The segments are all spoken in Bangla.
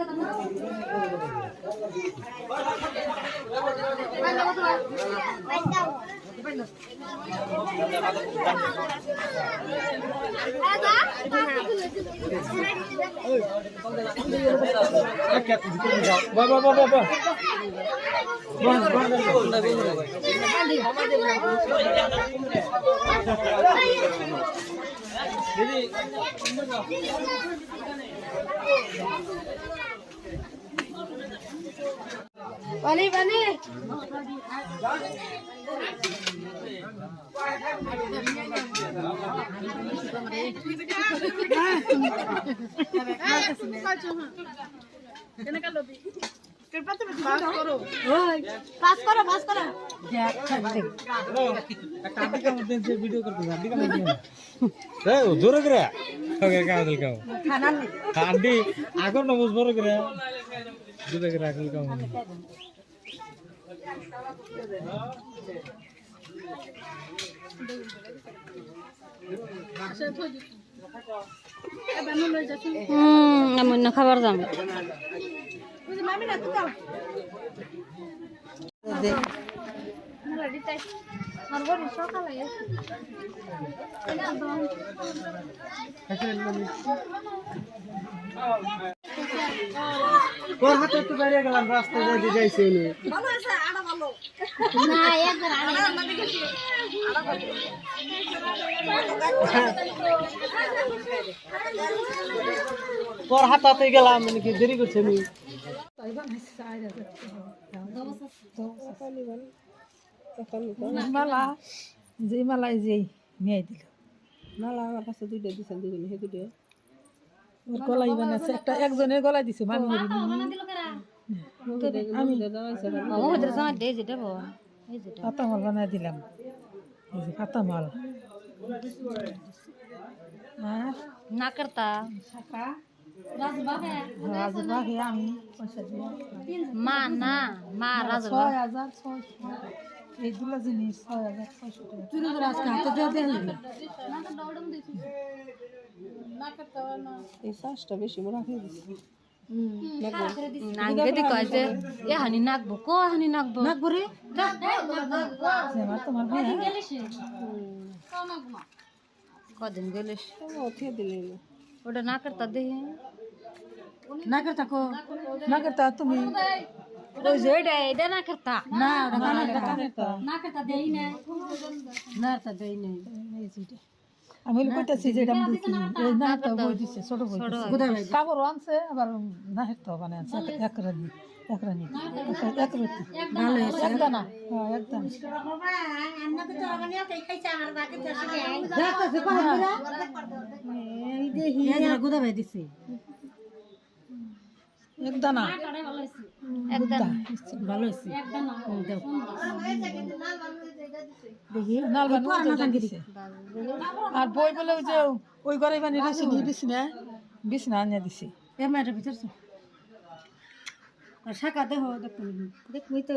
কথা বাবা বাবা বাবা পানি পানি পাস করো পাস করো কাটিকা মধ্যে যে ভিডিও করতে কাটিকা মধ্যে এ জোরে করে ওকে কাদল কাও কান্দি আগর নমস বড় করে জোরে করে আকল কাও হুম, এমন না, খাবার দাম। তোর হাতে একটু বাইরে গেলাম রাস্তায় যাইতে যাইছে তোর হাতাতে গেলাম মানে কি দেরি করছে আমি মালা যে মালা এই যে দিল। মালা আমার কাছে দুইটা দিছেন দুজনে হে দুটো ওর গলাই বানাচ্ছে একটা একজনের গলায় দিছে মামি আমি ওদের সময় দে যেটা বাবা এই যেটা পাতা মাল বানাই দিলাম। এই মাল আর? না করতা রাজু বাঘে আমি পয়সা দিয়ে মা না মা রাজু ছয় হাজার ছয়শো এইগুলো জিনিস ছয় হাজার ছয়শো টাকা। চুরি করে আজকে হাতে দেওয়া দেখলি এই চাষটা বেশি মোরা খেয়ে দিছি। নাঙ্গে কয় যে এ হানি নাকবো কো হানি নাকবো নাক বরে তোমার কদিন গেলিস দিলে ওটা না করতা দেখি না করতা কো না করতা তুমি? ওই যে এটা এটা না করতা। না ওটা না করতা। না করতা। দেই না। না তা দেই নাই এই যেটা আমি বলি কইতাছি যে এটা দিছি। এই না তো বই দিছে ছোট বই গোদা ভাই কাগর আনছে আবার না হেতো মানে আনছে। এক রানি এক রানি। এক রাতি ভালো হয়েছে এক দানা হ্যাঁ এক দানা দেখতেছে কোন এই দেখি গোদা ভাই দিছে। এক দানা একদম ভালো হয়েছে। দেখি নাল বানু দিছে। আর বই বলে ওই যে ওই ঘরে বানিয়ে রয়েছে নি বিছনা বিছনা আনিয়ে দিছে। এর মেয়েটার ভিতর শাখা দেহ দেখুন দেখবই তো।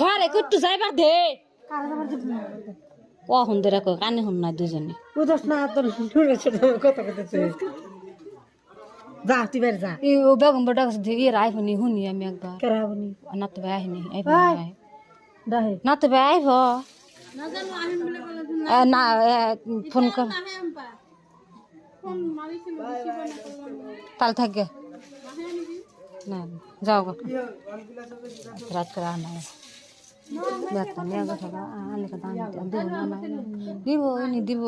হরে কুট্টু যাইবার দে। ও হুন দে রাখো কানে হুন না দুজনে। উদস না তোর শুনে ছোট কত কত যা তুই বের যা। ই ও বেগম বলে ডাক দিছে এরা আইফো নি হুনি আমি একবার। কেরাবনি না? তো ভাই দাহে না তো ভাই আইফো এ, না এ, ফোন কর। তাহলে থাকে না যাও গো রাত করে আনা দেখতাম নিয়ে গেছে আনলে কথা দিব না দিব এনে দিব